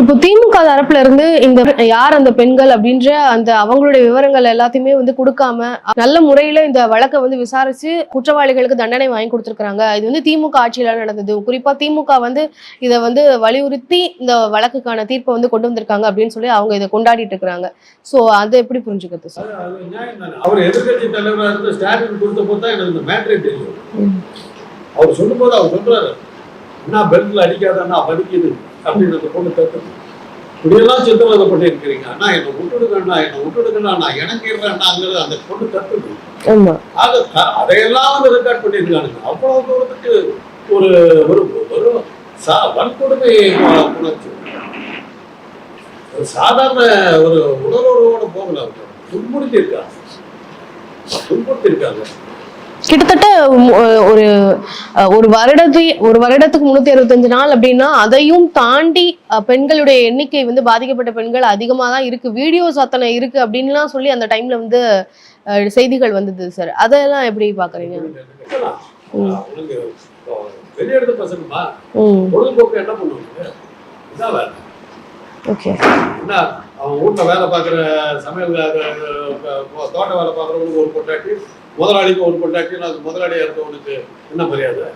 இப்போ திமுக தரப்புல இருந்து இந்த யார் அந்த பெண்கள் அப்படின்ற அந்த அவங்களுடைய விவரங்கள் எல்லாத்தையுமே வந்து கொடுக்காம நல்ல முறையில இந்த வழக்கை வந்து விசாரிச்சு குற்றவாளிகளுக்கு தண்டனை வாங்கி கொடுத்துருக்காங்க இது வந்து திமுக ஆட்சியில நடந்தது. குறிப்பா திமுக வந்து இதை வந்து வலியுறுத்தி இந்த வழக்குக்கான தீர்ப்பை வந்து கொண்டு வந்திருக்காங்க அப்படின்னு சொல்லி அவங்க இதை கொண்டாடிட்டு இருக்கிறாங்க. சோ அதை எப்படி புரிஞ்சுக்கிறது சார். அவர் எதிர்க்கட்சி தலைவராக இருந்த ஸ்டாலின் கொடுத்த போது தான் எனக்கு இந்த மேட்ரே தெரியும். அவர் சொல்லும்போது அவர் சொல்றாரு. அண்ணா பெல்ட்ல அடிக்காத அண்ணா வலிக்குது அப்படின்னு பொண்ணு தத்து இப்படியெல்லாம் சித்திரவதை பண்ணி இருக்கிறீங்க அண்ணா என்னை விட்டுடுங்க அண்ணா என்னை விட்டுடுங்கண்ணா நான் இணங்கிறேன்னாங்கிறது அந்த பொண்ணு தத்துது ஆமா. அது க- அதையெல்லாம் வந்து ரெக்கார்ட் பண்ணியிருக்கானுங்க. அவ்வளவு தூரத்துக்கு ஒரு ஒரு ஒரு சா வன்கொடுமை உணர்ச்சி. சாதாரண ஒரு உணர்வோட போகல அவங்க. துன்புறுத்தி இருக்காங்க துன்புறுத்தி இருக்காங்க கிட்டத்தட்ட ஒரு ஒரு வருடத்தை ஒரு வருடத்துக்கு முன்னூத்தி அறுபத்தஞ்சு நாள் அப்படின்னா அதையும் தாண்டி பெண்களுடைய எண்ணிக்கை வந்து பாதிக்கப்பட்ட பெண்கள் அதிகமா தான் இருக்கு. வீடியோஸ் அத்தனை இருக்கு அப்படின்லாம் சொல்லி அந்த டைம்ல வந்து செய்திகள் வந்தது சார் அதெல்லாம் எப்படி பாக்குறீங்க? வெளியெடுத்த பசங்கம்மா ம். பொழுதுபோக்கு என்ன பண்ணுவாங்க? ஓகே என்ன அவன் வீட்டுல வேலை பார்க்குற சமையல் தோட்ட வேலை பார்க்குறவனுக்கு ஒரு பொண்டாட்டி முதலாளிக்கு ஒரு பொண்டாட்டி அது முதலாளியா இருக்கவனுக்கு என்ன மரியாதை?